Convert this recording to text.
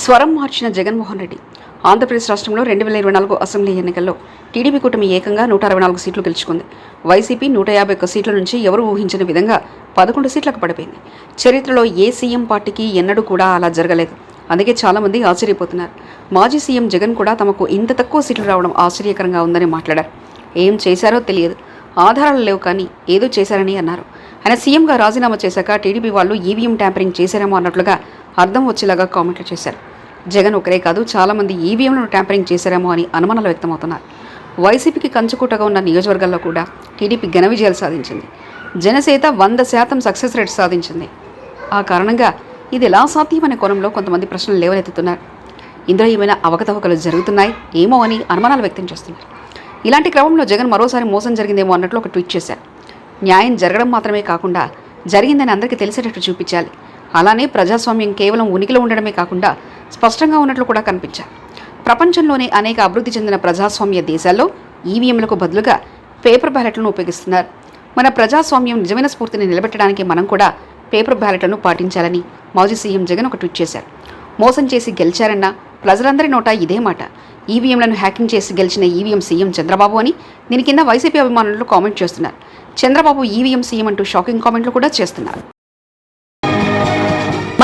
స్వరం మార్చిన జగన్మోహన్ రెడ్డి. ఆంధ్రప్రదేశ్ రాష్ట్రంలో రెండు వేల ఇరవై నాలుగు అసెంబ్లీ ఎన్నికల్లో టీడీపీ కూటమి ఏకంగా నూట అరవై నాలుగు సీట్లు గెలుచుకుంది. వైసీపీ నూట యాభై ఒక్క సీట్ల నుంచి ఎవరు ఊహించిన విధంగా పదకొండు సీట్లకు పడిపోయింది. చరిత్రలో ఏ సీఎం పార్టీకి ఎన్నడూ కూడా అలా జరగలేదు. అందుకే చాలామంది ఆశ్చర్యపోతున్నారు. మాజీ సీఎం జగన్ కూడా తమకు ఇంత తక్కువ సీట్లు రావడం ఆశ్చర్యకరంగా ఉందని మాట్లాడారు. ఏం చేశారో తెలియదు. ఆధారాలు లేవు కానీ ఏదో చేశారని అన్నారు. ఆయన సీఎంగా రాజీనామా చేశాక టీడీపీ వాళ్ళు ఈవీఎం ట్యాంపరింగ్ చేశారేమో అన్నట్లుగా అర్థం వచ్చేలాగా కామెంట్లు చేశారు. జగన్ ఒకరే కాదు చాలామంది ఈవీఎంలను ట్యాంపరింగ్ చేశారేమో అని అనుమానాలు వ్యక్తమవుతున్నారు వైసీపీకి కంచుకూటగా ఉన్న నియోజకవర్గాల్లో కూడా టీడీపీ ఘన విజయాలు సాధించింది. జనసేత వంద శాతం సక్సెస్ రేట్ సాధించింది. ఆ కారణంగా ఇది ఎలా సాధ్యమనే కోణంలో కొంతమంది ప్రశ్నలు లేవనెత్తుతున్నారు. ఇందులో ఏమైనా అవకతవకలు జరుగుతున్నాయి ఏమో అని అనుమానాలు వ్యక్తం చేస్తున్నారు. ఇలాంటి క్రమంలో జగన్ మరోసారి మోసం జరిగిందేమో అన్నట్లు ఒక ట్వీట్ చేశారు. న్యాయం జరగడం మాత్రమే కాకుండా జరిగిందని అందరికీ తెలిసేటట్టు చూపించాలి. అలానే ప్రజాస్వామ్యం కేవలం ఉనికిలో ఉండడమే కాకుండా స్పష్టంగా ఉన్నట్లు కూడా కనిపించారు. ప్రపంచంలోనే అనేక అభివృద్ధి చెందిన ప్రజాస్వామ్య దేశాల్లో ఈవీఎంలకు బదులుగా పేపర్ బ్యాలెట్లను ఉపయోగిస్తున్నారు. మన ప్రజాస్వామ్యం నిజమైన స్ఫూర్తిని నిలబెట్టడానికి మనం కూడా పేపర్ బ్యాలెట్లను పాటించాలని మాజీ సీఎం జగన్ ఒక ట్వీట్ చేశారు. మోసం చేసి గెలిచారన్న ప్రజలందరి నోట ఇదే మాట. ఈవీఎంలను హ్యాకింగ్ చేసి గెలిచిన ఈవీఎం సీఎం చంద్రబాబు అని దీని కింద వైసీపీ అభిమానులు కామెంట్ చేస్తున్నారు. చంద్రబాబు ఈవీఎం సీఎం అంటూ షాకింగ్ కామెంట్లు కూడా చేస్తున్నారు.